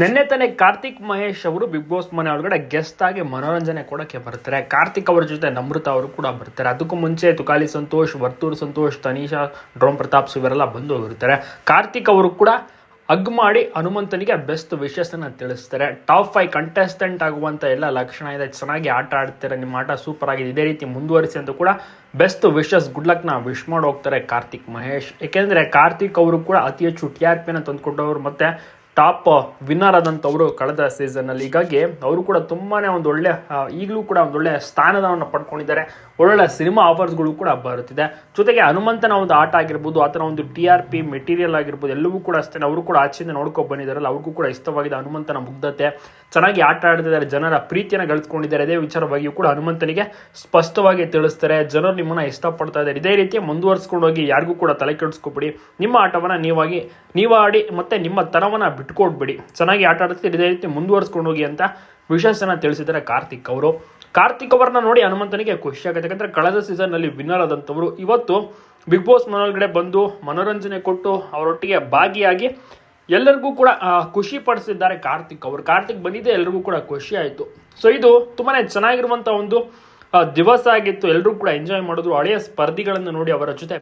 ನಿನ್ನೆ ತಾನೇ ಕಾರ್ತಿಕ್ ಮಹೇಶ್ ಅವರು, ಬಿಗ್ ಬಾಸ್ ಮನೆ ಒಳಗಡೆ ಗೆಸ್ಟ್ ಆಗಿ ಮನೋರಂಜನೆ ಕೊಡಕ್ಕೆ ಬರ್ತಾರೆ. ಕಾರ್ತಿಕ್ ಅವರ ಜೊತೆ ನಮೃತ ಅವರು ಕೂಡ ಬರ್ತಾರೆ. ಅದಕ್ಕೂ ಮುಂಚೆ ತುಕಾಲಿ ಸಂತೋಷ್, ವರ್ತೂರ್ ಸಂತೋಷ್ ತನೀಶಾ ಡ್ರೋಮ್ ಪ್ರತಾಪ್ ಇವರೆಲ್ಲ ಬಂದು ಹೋಗಿರ್ತಾರೆ. ಕಾರ್ತಿಕ್ ಅವರು ಕೂಡ ಅಗ್ ಮಾಡಿ ಹನುಮಂತನಿಗೆ ಬೆಸ್ಟ್ ವಿಶಸ್ ಅನ್ನ ತಿಳಿಸ್ತಾರೆ. ಟಾಪ್ ಫೈವ್ ಕಂಟೆಸ್ಟೆಂಟ್ ಆಗುವಂತ ಎಲ್ಲ ಲಕ್ಷಣ ಇದೆ. ಚೆನ್ನಾಗಿ ಆಟ ಆಡ್ತಾರೆ, ನಿಮ್ಮ ಆಟ ಸೂಪರ್ ಆಗಿದೆ. ಇದೇ ರೀತಿ ಮುಂದುವರಿಸಿ ಅಂತ ಕೂಡ ಬೆಸ್ಟ್ ವಿಶಸ್ ಗುಡ್ ಲಕ್ನ ವಿಶ್ ಮಾಡಿ ಹೋಗ್ತಾರೆ ಕಾರ್ತಿಕ್ ಮಹೇಶ್. ಏಕೆಂದರೆ ಕಾರ್ತಿಕ್ ಅವರು ಕೂಡ ಅತಿ ಹೆಚ್ಚು ಟಿ ಆರ್ ಪಿನ ತಂದುಕೊಟ್ಟವರು ಮತ್ತೆ ಟಾಪ್ ವಿನ್ನರ್ ಆದಂಥವರು ಕಳೆದ ಸೀಸನ್ ಅಲ್ಲಿ ಹೀಗಾಗಿ ಅವರು ಕೂಡ ತುಂಬಾ ಒಂದು ಒಳ್ಳೆ ಈಗಲೂ ಕೂಡ ಒಂದು ಒಳ್ಳೆ ಸ್ಥಾನವನ್ನು ಪಡ್ಕೊಂಡಿದ್ದಾರೆ. ಒಳ್ಳೊಳ್ಳೆ ಸಿನಿಮಾ ಆಫರ್ಸ್ಗಳು ಕೂಡ ಬರುತ್ತಿದೆ. ಜೊತೆಗೆ ಹನುಮಂತನ ಒಂದು ಆಟ ಆಗಿರ್ಬೋದು, ಆತನ ಒಂದು ಟಿ ಆರ್ ಪಿ ಮೆಟೀರಿಯಲ್ ಆಗಿರ್ಬೋದು, ಎಲ್ಲವೂ ಕೂಡ ಅಷ್ಟೇ ಅವರು ಕೂಡ ಆಚೆಯಿಂದ ನೋಡ್ಕೊಂಡು ಬಂದಿದ್ದಾರಲ್ಲ, ಅವ್ರಿಗೂ ಕೂಡ ಇಷ್ಟವಾಗಿದೆ ಹನುಮಂತನ ಮುಗ್ಧತೆ. ಚೆನ್ನಾಗಿ ಆಟ ಆಡ್ತಿದ್ದಾರೆ ಜನರ ಪ್ರೀತಿಯನ್ನು ಗಳಿಸ್ಕೊಂಡಿದ್ದಾರೆ. ಅದೇ ವಿಚಾರವಾಗಿಯೂ ಕೂಡ ಹನುಮಂತನಿಗೆ ಸ್ಪಷ್ಟವಾಗಿ ತಿಳಿಸ್ತಾರೆ. ಜನರು ನಿಮ್ಮನ್ನ ಇಷ್ಟಪಡ್ತಾ ಇದ್ದಾರೆ. ಇದೇ ರೀತಿ ಮುಂದುವರಿಸ್ಕೊಂಡು ಹೋಗಿ ಯಾರಿಗೂ ಕೂಡ ತಲೆ ಕೆಡಿಸ್ಕೊಬಿಡಿ. ನಿಮ್ಮ ಆಟವನ್ನ ನೀವಾಗಿ, ನೀವಾಡಿ ಮತ್ತೆ ನಿಮ್ಮ ತನವನ್ನ ಬಿಟ್ಕೊಡ್ಬಿಡಿ. ಚೆನ್ನಾಗಿ ಆಟ ಆಡುತ್ತೆ ಇದೇ ರೀತಿ ಮುಂದುವರಿಸ್ಕೊಂಡು ಹೋಗಿ ಅಂತ ವಿಶೇಷನ ತಿಳಿಸಿದ್ದಾರೆ ಕಾರ್ತಿಕ್ ಅವರು. ಕಾರ್ತಿಕ್ ಅವರನ್ನ ನೋಡಿ ಹನುಮಂತನಿಗೆ ಖುಷಿ ಆಗುತ್ತೆ. ಯಾಕಂದ್ರೆ ಕಳೆದ ಸೀಸನ್ನಲ್ಲಿ ವಿನ್ನರ್ ಆದಂಥವ್ರು ಇವತ್ತು ಬಿಗ್ ಬಾಸ್ ಮನೊಳಗಡೆ ಬಂದು ಮನೋರಂಜನೆ ಕೊಟ್ಟು ಅವರೊಟ್ಟಿಗೆ ಭಾಗಿಯಾಗಿ ಎಲ್ಲರಿಗೂ ಕೂಡ ಖುಷಿ ಪಡಿಸಿದ್ದಾರೆ ಕಾರ್ತಿಕ್ ಅವರು. ಕಾರ್ತಿಕ್ ಬಂದಿದ್ದೆ ಎಲ್ರಿಗೂ ಕೂಡ ಖುಷಿ ಆಯಿತು. ಸೊ ಇದು ತುಂಬಾನೇ ಚೆನ್ನಾಗಿರುವಂತ ಒಂದು ದಿವಸ ಆಗಿತ್ತು. ಎಲ್ಲರೂ ಕೂಡ ಎಂಜಾಯ್ ಮಾಡಿದ್ರು. ಹಳೆಯ ಸ್ಪರ್ಧಿಗಳನ್ನು ನೋಡಿ ಅವರ ಜೊತೆ